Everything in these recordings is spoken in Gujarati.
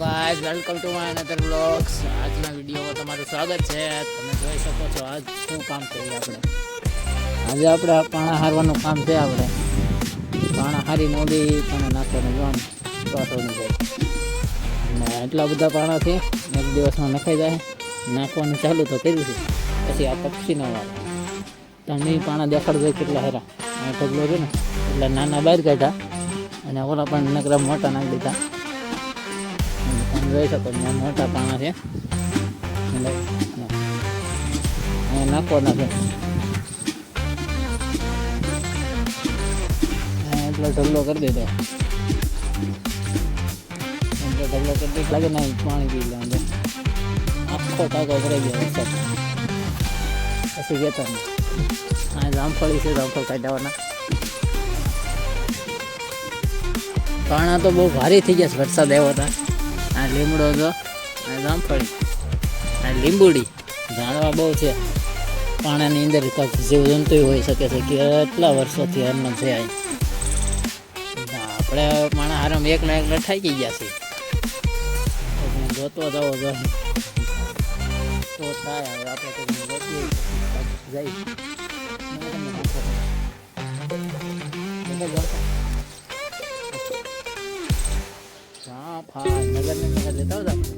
Guys welcome to my another vlogs આજના વિડીયોમાં તમારું સ્વાગત છે. તમે જોઈ શકો છો આજ શું કામ કરીએ આપણે. આજે આપણે પાણા હારવાનું કામ છે આપણે. પાણા હારી મોડી પાણા નાખવાનું જોવાનું ટોટોનું જાય અને એટલા બધા પાણા છે એક દિવસમાં નખાઈ જાય. નાખવાનું ચાલુ તો કર્યું છે. પછી આ પક્ષીનો વાળ તમે પાણા જાય કેટલા હેરા. ઢગલો છે ને, એટલે નાના બહાર કાઢ્યા. અને ઓલા પણ નકરા મોટા નાખી દીધા. જોઈ શકો મોટા પાણા છે. નાખવા નાખે એટલો ઢગલો કરી દીધો. એટલો ઢગલો કરી દીધો લાગે ના પાણી પી લે આખો ટાકો ભરાઈ ગયો પછી કહેતો નહીં જામફળી છે, જામફળ કાઢવાના પાણા તો બહુ ભારે થઈ ગયા વરસાદ આવ્યો હતા આ લીમડો જો, આ જામફળી આ લીંબુડી જાણવા બહુ છે. પાણાની અંદર જીવજંતુ હોઈ શકે છે કેટલા વર્ષોથી અન્ન છે આપણે હારમ એક ને એક ઠાકી ગયા છે જોતો જવો જો. તો થાય નગર લેતા રાખો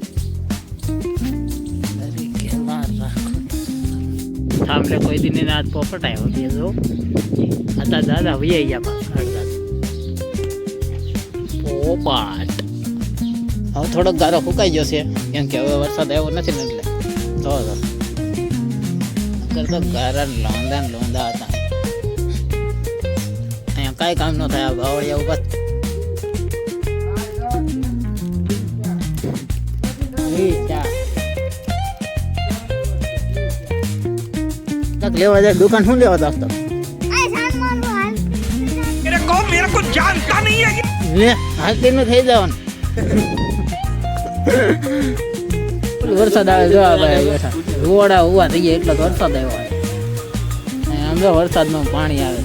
થાંભલે કોઈ દિન આજ પોપટ આવ્યો બે જો. હતા દાદા વૈયા ગયા પોપટ. હવે થોડોક ગારો ફૂકાઈ ગયો છે, કેમ કે હવે વરસાદ આવ્યો નથી ને એટલે. તો નકર તો ગારા લોંદા લોંદા હતા. અહીંયા કાંઈ કામ ન થાય, આ બાવળિયા તક લેવા જાય દુકાન શું લેવા જાવ તક મેરે કો નું થઈ જવાનું. વરસાદ આવે જો ઉવા થઈ ગયા એટલો તો વરસાદ આવ્યો આમ જો વરસાદમાં પાણી આવે.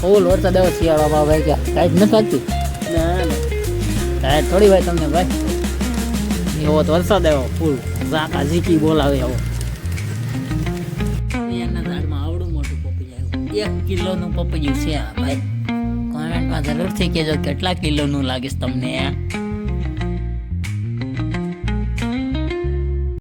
ફૂલ વરસાદ આવ્યો શિયાળામાં ભાઈ કે ટાઈટ નથી લાગતી ટાઈટ થોડી ભાઈ તમને ભાઈ. એવો તો વરસાદ આવ્યો ફૂલ ઝાકા ઝીકી બોલાવે આવો. એના ઝાડમાં આવડું મોટું પપૈયું એક કિલોનું પપૈયું છે આ ભાઈ. કોમેન્ટમાં જરૂરથી કહેજો કેટલા કિલોનું લાગીશ તમને આ